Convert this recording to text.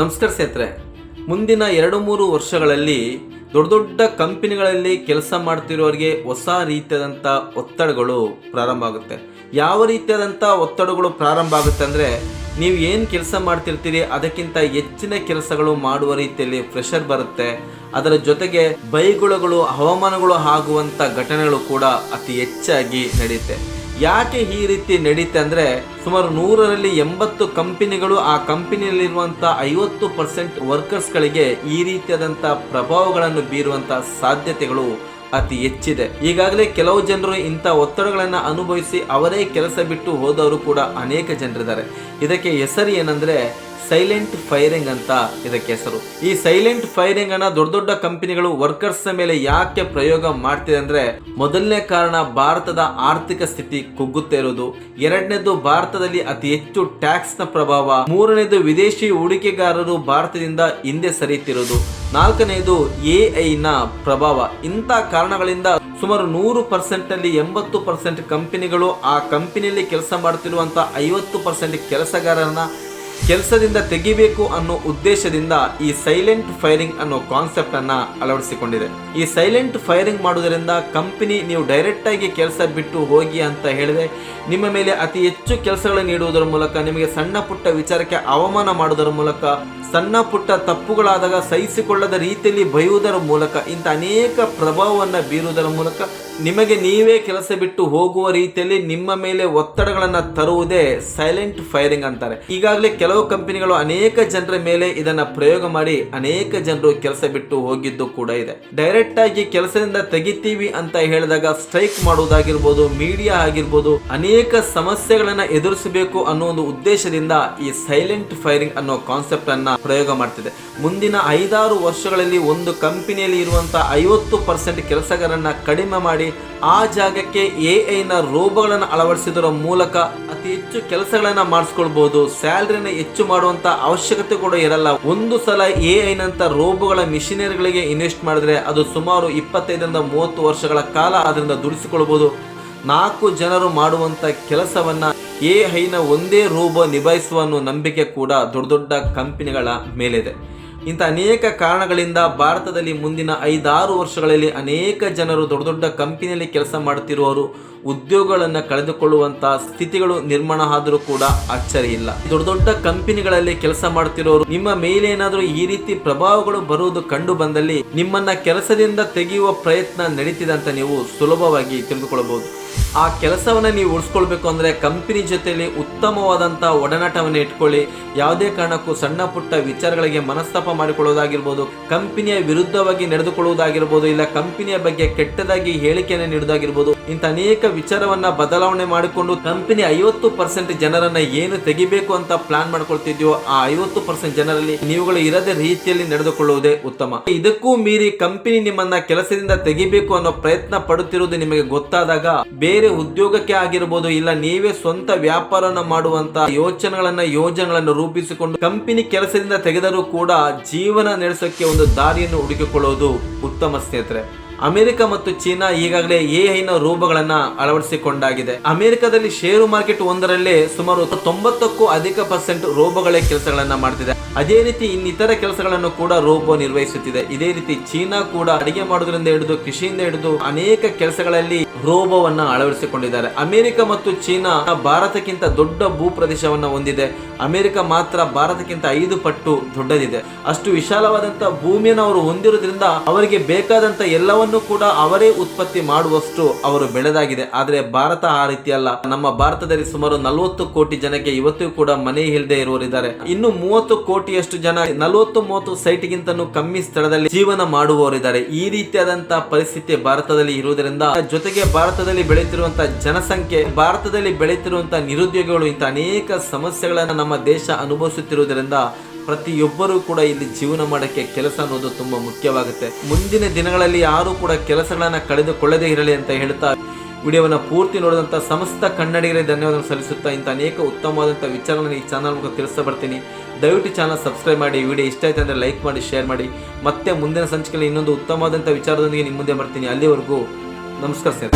ನಮಸ್ಕಾರ ಸ್ನೇಹಿತರೆ. ಮುಂದಿನ ಎರಡು ಮೂರು ವರ್ಷಗಳಲ್ಲಿ ದೊಡ್ಡ ದೊಡ್ಡ ಕಂಪನಿಗಳಲ್ಲಿ ಕೆಲಸ ಮಾಡ್ತಿರೋರಿಗೆ ಹೊಸ ರೀತಿಯಾದಂಥ ಒತ್ತಡಗಳು ಪ್ರಾರಂಭ ಆಗುತ್ತೆ. ಯಾವ ರೀತಿಯಾದಂಥ ಒತ್ತಡಗಳು ಪ್ರಾರಂಭ ಆಗುತ್ತೆ ಅಂದರೆ ನೀವು ಏನು ಕೆಲಸ ಮಾಡ್ತಿರ್ತೀರಿ ಅದಕ್ಕಿಂತ ಹೆಚ್ಚಿನ ಕೆಲಸಗಳು ಮಾಡುವ ರೀತಿಯಲ್ಲಿ ಪ್ರೆಷರ್ ಬರುತ್ತೆ. ಅದರ ಜೊತೆಗೆ ಬೈಗುಳಗಳು, ಹವಾಮಾನಗಳು ಆಗುವಂಥ ಘಟನೆಗಳು ಕೂಡ ಅತಿ ಹೆಚ್ಚಾಗಿ ನಡೆಯುತ್ತೆ. ಯಾಕೆ ಈ ರೀತಿ ನಡೀತೆ ಅಂದರೆ ಸುಮಾರು ನೂರರಲ್ಲಿ ಎಂಬತ್ತು ಕಂಪನಿಗಳು ಆ ಕಂಪನಿಯಲ್ಲಿರುವಂಥ ಐವತ್ತು ಪರ್ಸೆಂಟ್ ವರ್ಕರ್ಸ್ಗಳಿಗೆ ಈ ರೀತಿಯಾದಂಥ ಪ್ರಭಾವಗಳನ್ನು ಬೀರುವಂಥ ಸಾಧ್ಯತೆಗಳು ಅತಿ ಹೆಚ್ಚಿದೆ. ಈಗಾಗಲೇ ಕೆಲವು ಜನರು ಇಂಥ ಒತ್ತಡಗಳನ್ನು ಅನುಭವಿಸಿ ಅವರೇ ಕೆಲಸ ಬಿಟ್ಟು ಹೋದವರು ಕೂಡ ಅನೇಕ ಜನರಿದ್ದಾರೆ. ಇದಕ್ಕೆ ಹೆಸರು ಏನಂದ್ರೆ ಸೈಲೆಂಟ್ ಫೈರಿಂಗ್ ಅಂತ ಇದಕ್ಕೆ ಹೆಸರು. ಈ ಸೈಲೆಂಟ್ ಫೈರಿಂಗ್ ಅನ್ನ ದೊಡ್ಡ ದೊಡ್ಡ ಕಂಪನಿಗಳು ವರ್ಕರ್ಸ್ ಮೇಲೆ ಯಾಕೆ ಪ್ರಯೋಗ ಮಾಡ್ತಿದೆ ಅಂದ್ರೆ ಮೊದಲನೇ ಕಾರಣ ಭಾರತದ ಆರ್ಥಿಕ ಸ್ಥಿತಿ ಕುಗ್ಗುತ್ತಾ ಇರೋದು. ಎರಡನೇದು ಭಾರತದಲ್ಲಿ ಅತಿ ಹೆಚ್ಚು ಟ್ಯಾಕ್ಸ್ನ ಪ್ರಭಾವ. ಮೂರನೇದು ವಿದೇಶಿ ಹೂಡಿಕೆಗಾರರು ಭಾರತದಿಂದ ಹಿಂದೆ ಸರಿಯುತ್ತಿರುವುದು ನಾಲ್ಕನೆಯದು ಎ ನ ಪ್ರಭಾವ. ಇಂಥ ಕಾರಣಗಳಿಂದ ಸುಮಾರು ನೂರು ಪರ್ಸೆಂಟ್ನಲ್ಲಿ ಎಂಬತ್ತು ಪರ್ಸೆಂಟ್ ಕಂಪನಿಗಳು ಆ ಕಂಪನಿಯಲ್ಲಿ ಕೆಲಸ ಮಾಡುತ್ತಿರುವಂತ ಐವತ್ತು ಪರ್ಸೆಂಟ್ ಕೆಲಸಗಾರರನ್ನ ಕೆಲಸದಿಂದ ತೆಗಿಬೇಕು ಅನ್ನೋ ಉದ್ದೇಶದಿಂದ ಈ ಸೈಲೆಂಟ್ ಫೈರಿಂಗ್ ಅನ್ನೋ ಕಾನ್ಸೆಪ್ಟ್ ಅನ್ನ ಅಳವಡಿಸಿಕೊಂಡಿದೆ. ಈ ಸೈಲೆಂಟ್ ಫೈರಿಂಗ್ ಮಾಡುವುದರಿಂದ ಕಂಪನಿ ನೀವು ಡೈರೆಕ್ಟ್ ಆಗಿ ಕೆಲಸ ಬಿಟ್ಟು ಹೋಗಿ ಅಂತ ಹೇಳಿದೆ ನಿಮ್ಮ ಮೇಲೆ ಅತಿ ಹೆಚ್ಚು ಕೆಲಸಗಳನ್ನು ನೀಡುವುದರ ಮೂಲಕ, ನಿಮಗೆ ಸಣ್ಣ ಪುಟ್ಟ ವಿಚಾರಕ್ಕೆ ಅವಮಾನ ಮಾಡುವುದರ ಮೂಲಕ, ಸಣ್ಣ ಪುಟ್ಟ ತಪ್ಪುಗಳಾದಾಗ ಸಹಿಸಿಕೊಳ್ಳದ ರೀತಿಯಲ್ಲಿ ಬೈಯುವುದರ ಮೂಲಕ, ಇಂಥ ಅನೇಕ ಪ್ರಭಾವವನ್ನು ಬೀರುವುದರ ಮೂಲಕ ನಿಮಗೆ ನೀವೇ ಕೆಲಸ ಬಿಟ್ಟು ಹೋಗುವ ರೀತಿಯಲ್ಲಿ ನಿಮ್ಮ ಮೇಲೆ ಒತ್ತಡಗಳನ್ನು ತರುವುದೇ ಸೈಲೆಂಟ್ ಫೈರಿಂಗ್ ಅಂತಾರೆ. ಈಗಾಗಲೇ ಕೆಲವು ಕಂಪನಿಗಳು ಅನೇಕ ಜನರ ಮೇಲೆ ಇದನ್ನ ಪ್ರಯೋಗ ಮಾಡಿ ಅನೇಕ ಜನರು ಕೆಲಸ ಬಿಟ್ಟು ಹೋಗಿದ್ದು ಕೂಡ ಇದೆ. ಡೈರೆಕ್ಟ್ ಆಗಿ ಕೆಲಸದಿಂದ ತೆಗಿತೀವಿ ಅಂತ ಹೇಳಿದಾಗ ಸ್ಟ್ರೈಕ್ ಮಾಡುವುದಾಗಿರ್ಬೋದು ಮೀಡಿಯಾ ಆಗಿರ್ಬೋದು, ಅನೇಕ ಸಮಸ್ಯೆಗಳನ್ನ ಎದುರಿಸಬೇಕು ಅನ್ನೋ ಒಂದು ಉದ್ದೇಶದಿಂದ ಈ ಸೈಲೆಂಟ್ ಫೈರಿಂಗ್ ಅನ್ನೋ ಕಾನ್ಸೆಪ್ಟ್ ಅನ್ನ ಪ್ರಯೋಗ ಮಾಡ್ತಿದೆ. ಮುಂದಿನ ಐದಾರು ವರ್ಷಗಳಲ್ಲಿ ಒಂದು ಕಂಪನಿಯಲ್ಲಿ ಇರುವಂತಹ ಐವತ್ತು ಪರ್ಸೆಂಟ್ ಕೆಲಸಗಾರನ್ನ ಕಡಿಮೆ ಮಾಡಿ ಆ ಜಾಗಕ್ಕೆ ಎ ಐನ ರೋಬೋಗಳನ್ನು ಅಳವಡಿಸಿದರ ಮೂಲಕ ಅತಿ ಹೆಚ್ಚು ಕೆಲಸಗಳನ್ನ ಮಾಡಿಸ್ಕೊಳ್ಬಹುದು ಸ್ಯಾಲ್ರಿನ ಹೆಚ್ಚು ಮಾಡುವಂತ ಅವಶ್ಯಕತೆ ಕೂಡ ಇರಲ್ಲ. ಒಂದು ಸಲ ಎ ಐನಂತ ರೋಬೋಗಳ ಮಿಷಿನರಿಗಳಿಗೆ ಇನ್ವೆಸ್ಟ್ ಮಾಡಿದ್ರೆ ಅದು ಸುಮಾರು ಇಪ್ಪತ್ತೈದರಿಂದ ಮೂವತ್ತು ವರ್ಷಗಳ ಕಾಲ ಅದರಿಂದ ದುಡಿಸಿಕೊಳ್ಬಹುದು ನಾಲ್ಕು ಜನರು ಮಾಡುವಂತ ಕೆಲಸವನ್ನ ಎ ಐನ ಒಂದೇ ರೋಬೋ ನಿಭಾಯಿಸುವ ಅನ್ನೋ ನಂಬಿಕೆ ಕೂಡ ದೊಡ್ಡ ದೊಡ್ಡ ಕಂಪನಿಗಳ ಮೇಲಿದೆ. ಇಂಥ ಅನೇಕ ಕಾರಣಗಳಿಂದ ಭಾರತದಲ್ಲಿ ಮುಂದಿನ ಐದಾರು ವರ್ಷಗಳಲ್ಲಿ ಅನೇಕ ಜನರು ದೊಡ್ಡ ದೊಡ್ಡ ಕಂಪನಿಯಲ್ಲಿ ಕೆಲಸ ಮಾಡುತ್ತಿರುವವರು ಉದ್ಯೋಗಗಳನ್ನು ಕಳೆದುಕೊಳ್ಳುವಂಥ ಸ್ಥಿತಿಗಳು ನಿರ್ಮಾಣ ಆದರೂ ಕೂಡ ಅಚ್ಚರಿ ಇಲ್ಲ. ದೊಡ್ಡ ದೊಡ್ಡ ಕಂಪನಿಗಳಲ್ಲಿ ಕೆಲಸ ಮಾಡ್ತಿರೋರು, ನಿಮ್ಮ ಮೇಲೆ ಏನಾದರೂ ಈ ರೀತಿ ಪ್ರಭಾವಗಳು ಬರುವುದು ಕಂಡು ಬಂದಲ್ಲಿ ನಿಮ್ಮನ್ನ ಕೆಲಸದಿಂದ ತೆಗೆಯುವ ಪ್ರಯತ್ನ ನಡೀತಿದೆ ಅಂತ ನೀವು ಸುಲಭವಾಗಿ ತಿಳಿದುಕೊಳ್ಳಬಹುದು ಆ ಕೆಲಸವನ್ನ ನೀವು ಉಳಿಸ್ಕೊಳ್ಬೇಕು ಅಂದ್ರೆ ಕಂಪನಿ ಜೊತೆಯಲ್ಲಿ ಉತ್ತಮವಾದಂಥ ಒಡನಾಟವನ್ನು ಇಟ್ಕೊಳ್ಳಿ. ಯಾವುದೇ ಕಾರಣಕ್ಕೂ ಸಣ್ಣ ಪುಟ್ಟ ವಿಚಾರಗಳಿಗೆ ಮನಸ್ತಾಪ ಮಾಡಿಕೊಳ್ಳೋದಾಗಿರ್ಬೋದು, ಕಂಪನಿಯ ವಿರುದ್ಧವಾಗಿ ನಡೆದುಕೊಳ್ಳುವುದಾಗಿರ್ಬೋದು ಇಲ್ಲ ಕಂಪನಿಯ ಬಗ್ಗೆ ಕೆಟ್ಟದಾಗಿ ಹೇಳಿಕೆಯನ್ನು ನೀಡುವುದಾಗಿರ್ಬೋದು ಇಂಥ ಅನೇಕ ವಿಚಾರವನ್ನ ಬದಲಾವಣೆ ಮಾಡಿಕೊಂಡು ಕಂಪನಿ ಐವತ್ತು ಪರ್ಸೆಂಟ್ ಜನರನ್ನ ಏನು ತೆಗಿಬೇಕು ಅಂತ ಪ್ಲಾನ್ ಮಾಡ್ಕೊಳ್ತಿದ್ಯೋ, ಆ ಐವತ್ತು ಪರ್ಸೆಂಟ್ ಜನರಲ್ಲಿ ನೀವುಗಳು ಇರದ ರೀತಿಯಲ್ಲಿ ನಡೆದುಕೊಳ್ಳುವುದೇ ಉತ್ತಮ. ಇದಕ್ಕೂ ಮೀರಿ ಕಂಪನಿ ನಿಮ್ಮನ್ನ ಕೆಲಸದಿಂದ ತೆಗಿಬೇಕು ಅನ್ನೋ ಪ್ರಯತ್ನ ಪಡುತ್ತಿರುವುದು ನಿಮಗೆ ಗೊತ್ತಾದಾಗ ಬೇರೆ ಉದ್ಯೋಗಕ್ಕೆ ಆಗಿರ್ಬೋದು ಇಲ್ಲ ನೀವೇ ಸ್ವಂತ ವ್ಯಾಪಾರನ ಮಾಡುವಂತ ಯೋಚನೆಗಳನ್ನ, ಯೋಜನೆಗಳನ್ನು ರೂಪಿಸಿಕೊಂಡು ಕಂಪನಿ ಕೆಲಸದಿಂದ ತೆಗೆದರೂ ಕೂಡ ಜೀವನ ನಡೆಸೋಕೆ ಒಂದು ದಾರಿಯನ್ನು ಹುಡುಕಿಕೊಳ್ಳುವುದು ಉತ್ತಮ ಸ್ನೇಹಿತರೆ. ಅಮೆರಿಕ ಮತ್ತು ಚೀನಾ ಈಗಾಗಲೇ ಎ ಐನ ರೋಬೋಗಳನ್ನ ಅಳವಡಿಸಿಕೊಂಡಾಗಿದೆ. ಅಮೆರಿಕದಲ್ಲಿ ಷೇರು ಮಾರ್ಕೆಟ್ ಒಂದರಲ್ಲೇ ಸುಮಾರು ತೊಂಬತ್ತಕ್ಕೂ ಅಧಿಕ ಪರ್ಸೆಂಟ್ ರೋಬೋಗಳೇ ಕೆಲಸಗಳನ್ನ ಮಾಡ್ತಿದೆ. ಅದೇ ರೀತಿ ಇನ್ನಿತರ ಕೆಲಸಗಳನ್ನು ಕೂಡ ರೋಬೋ ನಿರ್ವಹಿಸುತ್ತಿದೆ. ಇದೇ ರೀತಿ ಚೀನಾ ಕೂಡ ಅಡಿಗೆ ಮಾಡೋದ್ರಿಂದ ಹಿಡಿದು ಕೃಷಿಯಿಂದ ಹಿಡಿದು ಅನೇಕ ಕೆಲಸಗಳಲ್ಲಿ ರೋಬೋವನ್ನ ಅಳವಡಿಸಿಕೊಂಡಿದ್ದಾರೆ. ಅಮೆರಿಕ ಮತ್ತು ಚೀನಾ ಭಾರತಕ್ಕಿಂತ ದೊಡ್ಡ ಭೂ ಪ್ರದೇಶವನ್ನ ಹೊಂದಿದೆ. ಅಮೆರಿಕ ಮಾತ್ರ ಭಾರತಕ್ಕಿಂತ ಐದು ಪಟ್ಟು ದೊಡ್ಡದಿದೆ. ಅಷ್ಟು ವಿಶಾಲವಾದಂತಹ ಭೂಮಿಯನ್ನು ಅವರು ಹೊಂದಿರೋದ್ರಿಂದ ಅವರಿಗೆ ಬೇಕಾದಂತ ಎಲ್ಲವನ್ನೂ ಕೂಡ ಅವರೇ ಉತ್ಪತ್ತಿ ಮಾಡುವಷ್ಟು ಅವರು ಬೆಳೆದಾಗಿದೆ. ಆದರೆ ಭಾರತ ಆ ರೀತಿ ಅಲ್ಲ. ನಮ್ಮ ಭಾರತದಲ್ಲಿ ಸುಮಾರು ನಲವತ್ತು ಕೋಟಿ ಜನಕ್ಕೆ ಇವತ್ತು ಕೂಡ ಮನೆ ಇಲ್ಲದೆ ಇರುವವರಿದ್ದಾರೆ ಇನ್ನು ಮೂವತ್ತು ಕೋಟಿಯಷ್ಟು ಜನ ನಲವತ್ತು ಮೂವತ್ತು ಸೈಟ್ಗಿಂತನೂ ಕಮ್ಮಿ ಸ್ಥಳದಲ್ಲಿ ಜೀವನ ಮಾಡುವವರಿದ್ದಾರೆ. ಈ ರೀತಿಯಾದಂತಹ ಪರಿಸ್ಥಿತಿ ಭಾರತದಲ್ಲಿ ಇರುವುದರಿಂದ ಜೊತೆಗೆ ಭಾರತದಲ್ಲಿ ಬೆಳೆಯುತ್ತಿರುವಂತಹ ಜನಸಂಖ್ಯೆ, ಭಾರತದಲ್ಲಿ ಬೆಳೆಯುತ್ತಿರುವಂತಹ ನಿರುದ್ಯೋಗಿಗಳು ಇಂಥ ಅನೇಕ ಸಮಸ್ಯೆಗಳನ್ನು ನಮ್ಮ ದೇಶ ಅನುಭವಿಸುತ್ತಿರುವುದರಿಂದ ಪ್ರತಿಯೊಬ್ಬರೂ ಕೂಡ ಇಲ್ಲಿ ಜೀವನ ಮಾಡೋಕ್ಕೆ ಕೆಲಸ ಅನ್ನೋದು ತುಂಬಾ ಮುಖ್ಯವಾಗುತ್ತೆ. ಮುಂದಿನ ದಿನಗಳಲ್ಲಿ ಯಾರು ಕೂಡ ಕೆಲಸಗಳನ್ನ ಕಳೆದುಕೊಳ್ಳದೇ ಇರಲಿ ಅಂತ ಹೇಳ್ತಾ ವಿಡಿಯೋವನ್ನು ಪೂರ್ತಿ ನೋಡಿದಂಥ ಸಮಸ್ತ ಕನ್ನಡಿಗರಿಗೆ ಧನ್ಯವಾದ ಸಲ್ಲಿಸುತ್ತಾ ಇಂಥ ಅನೇಕ ಉತ್ತಮವಾದಂಥ ವಿಚಾರಗಳನ್ನು ಈ ಚಾನಲ್ ಮೂಲಕ ತಿಳಿಸ್ತಾ ಬರ್ತೀನಿ. ದಯವಿಟ್ಟು ಚಾನಲ್ ಸಬ್ಸ್ಕ್ರೈಬ್ ಮಾಡಿ, ವಿಡಿಯೋ ಇಷ್ಟ ಆಯ್ತು ಅಂದರೆ ಲೈಕ್ ಮಾಡಿ ಶೇರ್ ಮಾಡಿ. ಮತ್ತೆ ಮುಂದಿನ ಸಂಚಿಕೆಯಲ್ಲಿ ಇನ್ನೊಂದು ಉತ್ತಮವಾದಂಥ ವಿಚಾರದೊಂದಿಗೆ ನಿಮ್ಮ ಮುಂದೆ ಬರ್ತೀನಿ. ಅಲ್ಲಿವರೆಗೂ ನಮಸ್ಕಾರ ಸರ್.